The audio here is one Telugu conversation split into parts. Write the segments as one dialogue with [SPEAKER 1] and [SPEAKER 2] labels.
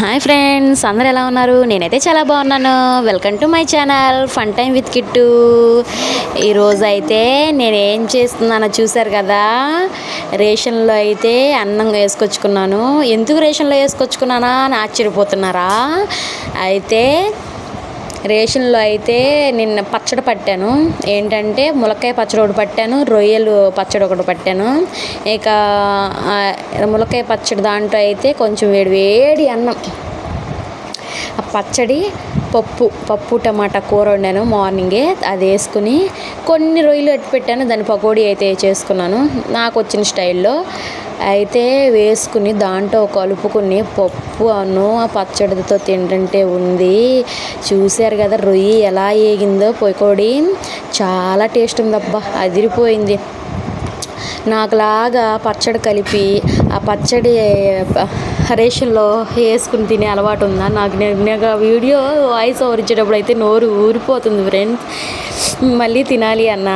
[SPEAKER 1] హాయ్ ఫ్రెండ్స్ అందరు ఎలా ఉన్నారు? నేనైతే చాలా బాగున్నాను. Welcome to my channel fun time with Kittu ఈరోజు అయితే నేను ఏం చేస్తున్నానో చూశారు కదా? రేషన్లో అయితే అన్నం వేసుకొచ్చుకున్నాను. ఎందుకు రేషన్లో వేసుకొచ్చుకున్నానా అని ఆశ్చర్యపోతున్నారా? అయితే రేషన్లో అయితే నిన్న పచ్చడి పట్టాను. ఏంటంటే ములక్కాయ పచ్చడి ఒకటి పట్టాను రొయ్యలు పచ్చడి ఒకటి పట్టాను. ఇక ములక్కాయ పచ్చడి దాంట్లో అయితే కొంచెం వేడి వేడి అన్నం. ఆ పచ్చడి పప్పు పప్పు టమాటా కూర వండాను మార్నింగే. అది వేసుకుని కొన్ని రొయ్యలు ఎట్టు పెట్టాను. దాని పకోడీ అయితే చేసుకున్నాను. నాకు వచ్చిన స్టైల్లో. అయితే వేసుకుని దాంట్లో కలుపుకుని పప్పు అను ఆ పచ్చడితో తింటుంటే ఉంది. చూశారు కదా రొయ్యి ఎలా ఏగిందో పకోడీ చాలా టేస్ట్ ఉందబ్బా అదిరిపోయింది. నాకులాగా పచ్చడి కలిపి ఆ పచ్చడి రేషన్లో వేసుకుని తినే అలవాటు ఉందా? నాకు నేను నాకు వీడియో వాయిస్ ఓవర్ ఇచ్చేటప్పుడు అయితే నోరు ఊరిపోతుంది ఫ్రెండ్స్. మళ్ళీ తినాలి అన్న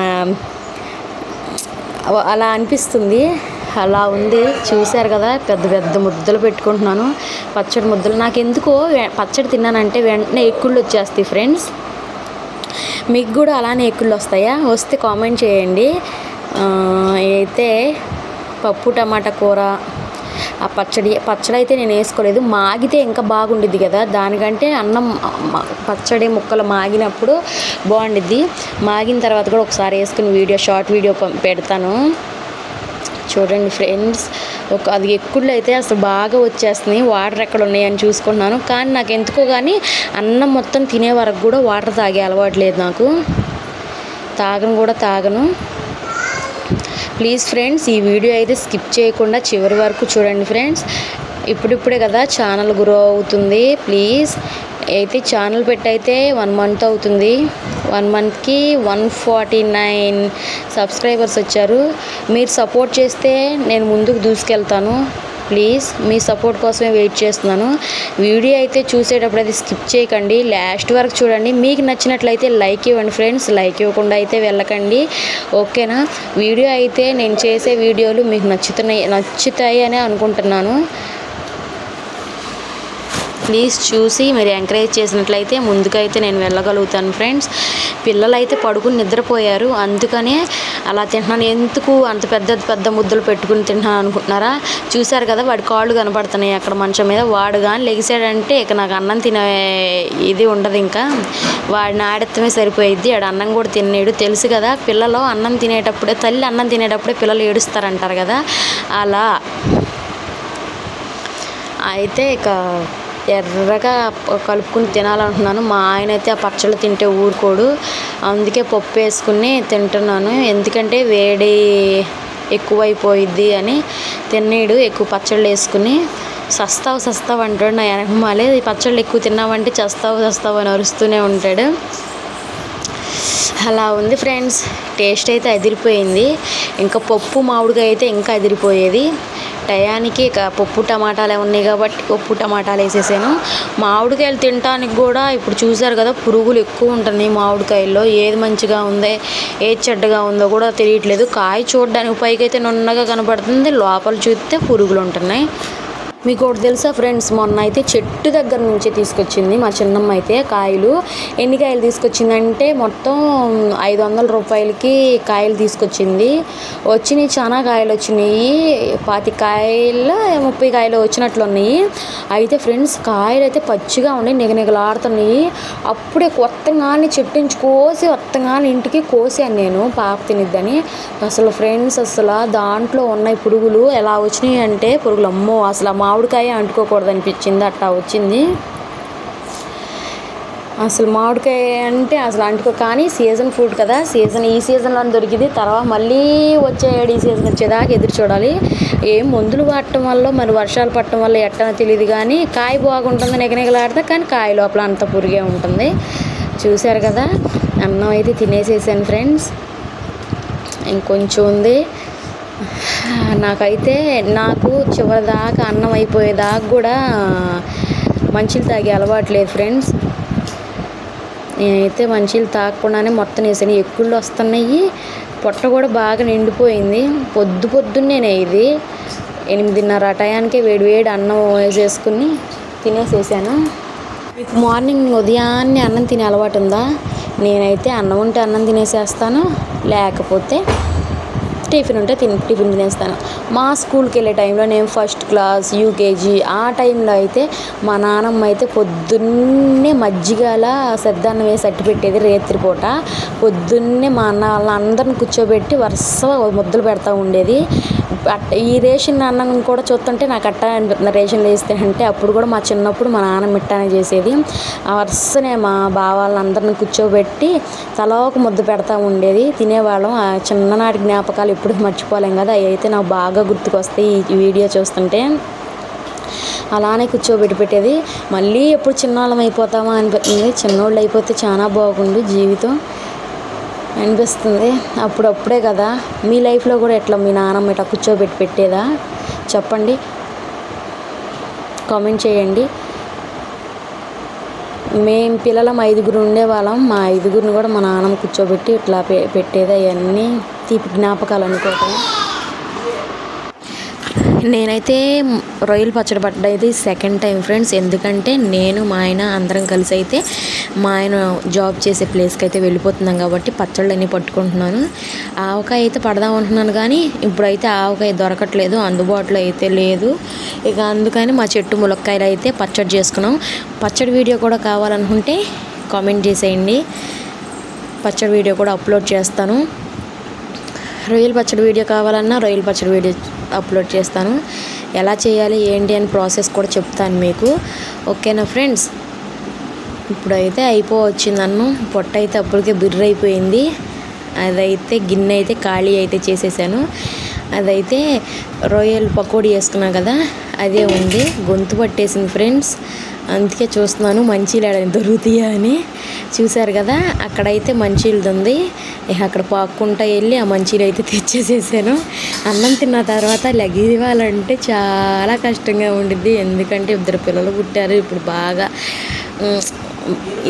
[SPEAKER 1] అలా అనిపిస్తుంది. అలా ఉంది. చూశారు కదా పెద్ద పెద్ద ముద్దలు పెట్టుకుంటున్నాను. పచ్చడి ముద్దలు. నాకు ఎందుకో పచ్చడి తిన్నానంటే వెంటనే ఎక్కుళ్ళు వచ్చేస్తాయి ఫ్రెండ్స్. మీకు కూడా అలానే ఎక్కుళ్ళు వస్తాయా? వస్తే కామెంట్ చేయండి. అయితే పప్పు టమాటా కూర ఆ పచ్చడి పచ్చడి అయితే నేను వేసుకోలేదు. మాగితే ఇంకా బాగుండిద్ది కదా. దానికంటే అన్నం పచ్చడి ముక్కలు మాగినప్పుడు బాగుండిద్ది. మాగిన తర్వాత కూడా ఒకసారి వేసుకుని వీడియో షార్ట్ వీడియో పెడతాను. చూడండి ఫ్రెండ్స్. ఒక అది ఎక్కుళ్ళు అయితే అసలు బాగా వచ్చేస్తుంది. వాటర్ ఎక్కడ ఉన్నాయని చూసుకుంటున్నాను. కానీ నాకు ఎందుకో కానీ అన్నం మొత్తం తినే వరకు కూడా వాటర్ తాగే అలవాటు లేదు నాకు. తాగను కూడా తాగను. ప్లీజ్ ఫ్రెండ్స్ ఈ వీడియో అయితే స్కిప్ చేయకుండా చివరి వరకు చూడండి ఫ్రెండ్స్. ఇప్పుడిప్పుడే కదా ఛానల్ గ్రో అవుతుంది. ప్లీజ్ అయితే ఛానల్ పెట్టయితే వన్ మంత్ అవుతుంది. వన్ మంత్కి వన్ ఫార్టీ నైన్ సబ్స్క్రైబర్స్ వచ్చారు. మీరు సపోర్ట్ చేస్తే నేను ముందుకు దూసుకెళ్తాను. ప్లీజ్ మీ సపోర్ట్ కోసమే వెయిట్ చేస్తున్నాను. వీడియో అయితే చూసేటప్పుడు అది స్కిప్ చేయకండి. లాస్ట్ వరకు చూడండి. మీకు నచ్చినట్లయితే లైక్ ఇవ్వండి ఫ్రెండ్స్ లైక్ ఇవ్వకుండా అయితే వెళ్ళకండి. ఓకేనా వీడియో అయితే నేను చేసే వీడియోలు మీకు నచ్చుతున్నాయి నచ్చుతాయి అని అనుకుంటున్నాను. ప్లీజ్ చూసి మీరు ఎంకరేజ్ చేసినట్లయితే ముందుకైతే నేను వెళ్ళగలుగుతాను ఫ్రెండ్స్ పిల్లలైతే పడుకుని నిద్రపోయారు. అందుకనే అలా తింటున్నాను. ఎందుకు అంత పెద్ద పెద్ద ముద్దలు పెట్టుకుని తింటున్నాను అనుకుంటున్నారా? చూశారు కదా వాడి కాళ్ళు కనపడుతున్నాయి అక్కడ మంచం మీద. వాడు కానీ లెగిసాడంటే ఇక నాకు అన్నం తినే ఇది ఉండదు ఇంకా. వాడిని ఆడెత్తమే సరిపోయిద్ది. ఆడు అన్నం కూడా తినేడు తెలుసు కదా పిల్లలు అన్నం తినేటప్పుడే తల్లి అన్నం తినేటప్పుడే పిల్లలు ఏడుస్తారంటారు కదా. అలా. అయితే ఇక ఎర్రగా కలుపుకుని తినాలనుకున్నాను. మా ఆయన అయితే ఆ పచ్చళ్ళు తింటే ఊరుకోడు. అందుకే పప్పు వేసుకుని తింటున్నాను. ఎందుకంటే వేడి ఎక్కువైపోయిద్ది అని తిన్నాడు ఎక్కువ పచ్చళ్ళు వేసుకుని సస్తావు సస్తావు అంటాడు నా వెనకమాలే పచ్చళ్ళు ఎక్కువ తిన్నామంటే చస్తావు చస్తావు అని అరుస్తూనే ఉంటాడు. అలా ఉంది ఫ్రెండ్స్. టేస్ట్ అయితే అదిరిపోయింది. ఇంకా పప్పు మామిడికాయ అయితే ఇంకా అదిరిపోయేది. టయానికి ఇక పప్పు టమాటాలే ఉన్నాయి కాబట్టి పప్పు టమాటాలు వేసేసాను. మామిడికాయలు తినడానికి కూడా ఇప్పుడు చూసారు కదా పురుగులు ఎక్కువ ఉంటుంది మామిడికాయల్లో. ఏది మంచిగా ఉందో ఏది చెడ్డగా ఉందో కూడా తెలియట్లేదు. కాయ చూడడానికి పైకి అయితే నున్నగా కనపడుతుంది లోపల చూస్తే పురుగులు ఉంటున్నాయి. మీకు ఒకటి తెలుసా ఫ్రెండ్స్ మొన్న అయితే చెట్టు దగ్గర నుంచి తీసుకొచ్చింది మా చిన్నమ్మ అయితే కాయలు. ఎన్ని కాయలు తీసుకొచ్చిందంటే మొత్తం ఐదు వందల రూపాయలకి కాయలు తీసుకొచ్చింది. వచ్చినాయి చాలా కాయలు వచ్చినాయి. పాతి కాయలు ముప్పై కాయలు వచ్చినట్లు ఉన్నాయి. అయితే ఫ్రెండ్స్ కాయలు అయితే పచ్చిగా ఉన్నాయి నిగనిగలాడుతున్నాయి. అప్పుడే కొత్తగానే చెట్టు నుంచి కోసి కొత్తగానే ఇంటికి కోసాను నేను. పాప తినిద్దని. అసలు ఫ్రెండ్స్ అసలు దాంట్లో ఉన్నాయి పురుగులు ఎలా వచ్చినాయి అంటే పురుగులు అమ్మో అసలు మా మామిడికాయ అంటుకోకూడదు అనిపించింది అట్టా వచ్చింది. అసలు మామిడికాయ అంటే అసలు అంటుకో కానీ సీజన్ ఫ్రూట్ కదా సీజన్ ఈ సీజన్లో దొరికింది. తర్వాత మళ్ళీ వచ్చే ఈ సీజన్ వచ్చేదాకా ఎదురు చూడాలి. ఏం మందులు వాడటం వల్ల మరి వర్షాలు పడటం వల్ల ఎట్టనో తెలియదు కానీ కాయ బాగుంటుంది నెగనెగలాడితే కానీ కాయ లోపల అంత పురిగే ఉంటుంది. చూశారు కదా అన్నం అయితే తినేసేసాను ఫ్రెండ్స్. ఇంకొంచెం ఉంది. నాకైతే నాకు చివరి దాకా అన్నం అయిపోయేదాకా కూడా మంచిలు తాగే అలవాటు లేదు ఫ్రెండ్స్. నేనైతే మంచిలు తాగకుండానే మొత్తం వేసాను ఎక్కుళ్ళు వస్తున్నాయి. పొట్ట కూడా బాగా నిండిపోయింది. పొద్దు పొద్దున్నేనే ఇది. ఎనిమిదిన్నర ఆ టయానికే వేడి వేడి అన్నం వేసేసుకుని తినేసేసాను. మీకు మార్నింగ్ ఉదయాన్నే అన్నం తినే అలవాటు ఉందా? నేనైతే అన్నం ఉంటే అన్నం తినేసేస్తాను. లేకపోతే టిఫిన్ ఉంటే తిని టిఫిన్ తినేస్తాను. మా స్కూల్కి వెళ్ళే టైంలో నేను ఫస్ట్ క్లాస్ యూకేజీ ఆ టైంలో అయితే మా నాన్నమ్మ అయితే పొద్దున్నే మజ్జిగల సద్దన్నం వేసి అట్టి పెట్టేది రేత్రిపూట పొద్దున్నే మా అన్న వాళ్ళందరిని కూర్చోబెట్టి వరుసగా ముద్దలు పెడతా ఉండేది. ఈ రేషన్ అన్నం కూడా చూస్తుంటే నాకు అట్ట అనిపిస్తుంది రేషన్ వేస్తే అంటే అప్పుడు కూడా మా చిన్నప్పుడు మా నాన్న మిట్టానే చేసేది. ఆ వరుసనే మా బావ కూర్చోబెట్టి తలా ఒక ముద్ద పెడతా ఉండేది. తినేవాళ్ళం. ఆ చిన్ననాటి జ్ఞాపకాలు ఎప్పుడు మర్చిపోలేం కదా. అవి అయితే నాకు బాగా గుర్తుకొస్తాయి ఈ వీడియో చూస్తుంటే. అలానే కూర్చోబెట్టి పెట్టేది. మళ్ళీ ఎప్పుడు చిన్నవాళ్ళం అయిపోతామా అనిపిస్తుంది చిన్నోళ్ళు అయిపోతే చాలా బాగుండు జీవితం. అనిపిస్తుంది. అప్పుడప్పుడే కదా. మీ లైఫ్లో కూడా ఎట్లా మీ నాన్నమ్మ ఇట్లా కూర్చోబెట్టి పెట్టేదా? చెప్పండి. కామెంట్ చేయండి. మేము పిల్లలం ఐదుగురు ఉండేవాళ్ళం. మా ఐదుగురిని కూడా మా నాన్నమ్మ కూర్చోబెట్టి ఇట్లా పె పెట్టేది అవన్నీ. తీపి జ్ఞాపకాలు అనుకోకుండా. నేనైతే రొయ్యలు పచ్చడి పడ్డది సెకండ్ టైం ఫ్రెండ్స్ ఎందుకంటే నేను మా ఆయన అందరం కలిసి అయితే మా ఆయన జాబ్ చేసే ప్లేస్కి అయితే వెళ్ళిపోతున్నాం కాబట్టి పచ్చళ్ళు అన్నీ పట్టుకుంటున్నాను. ఆవకాయ అయితే పడదాం అంటున్నాను కానీ ఇప్పుడైతే ఆవకాయ దొరకట్లేదు అందుబాటులో అయితే లేదు. ఇక అందుకని మా చెట్టు ములక్కాయలు అయితే పచ్చడి చేసుకున్నాం. పచ్చడి వీడియో కూడా కావాలనుకుంటే కామెంట్ చేసేయండి. పచ్చడి వీడియో కూడా అప్లోడ్ చేస్తాను. రొయ్యల పచ్చడి వీడియో కావాలన్నా రొయ్యల పచ్చడి వీడియో అప్లోడ్ చేస్తాను. ఎలా చేయాలి ఏంటి అని ప్రాసెస్ కూడా చెప్తాను మీకు. ఓకేనా ఫ్రెండ్స్? ఇప్పుడైతే అయిపోవచ్చింది నన్ను పొట్ట అయితే అప్పటికే బిర్ర అయిపోయింది అదైతే గిన్నె అయితే ఖాళీ అయితే చేసేసాను. అదైతే రొయ్యలు పకోడీ వేసుకున్నా కదా అదే ఉంది. గొంతు పట్టేసింది ఫ్రెండ్స్. అందుకే చూస్తున్నాను మంచిలు దొరుకుతాయా అని. చూశారు కదా అక్కడైతే మంచిలది ఉంది అక్కడ పాక్కుంటా వెళ్ళి ఆ మంచిలు అయితే తెచ్చేసేసాను. అన్నం తిన్న తర్వాత లెగివ్వాలంటే చాలా కష్టంగా ఉండిద్ది. ఎందుకంటే ఇద్దరు పిల్లలు పుట్టారు. ఇప్పుడు బాగా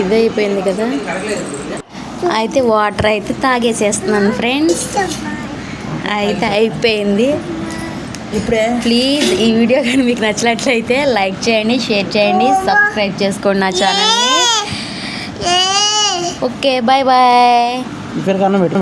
[SPEAKER 1] ఇదైపోయింది కదా. అయితే వాటర్ అయితే తాగేసేస్తున్నాను ఫ్రెండ్స్. అయితే అయిపోయింది.
[SPEAKER 2] ఇప్పుడే?
[SPEAKER 1] ప్లీజ్ ఈ వీడియో కానీ మీకు నచ్చినట్లయితే లైక్ చేయండి షేర్ చేయండి సబ్స్క్రైబ్ చేసుకోండి నా ఛానల్ని. ఓకే బాయ్ బాయ్
[SPEAKER 2] ఇక్కడ కన్నా పెట్టు.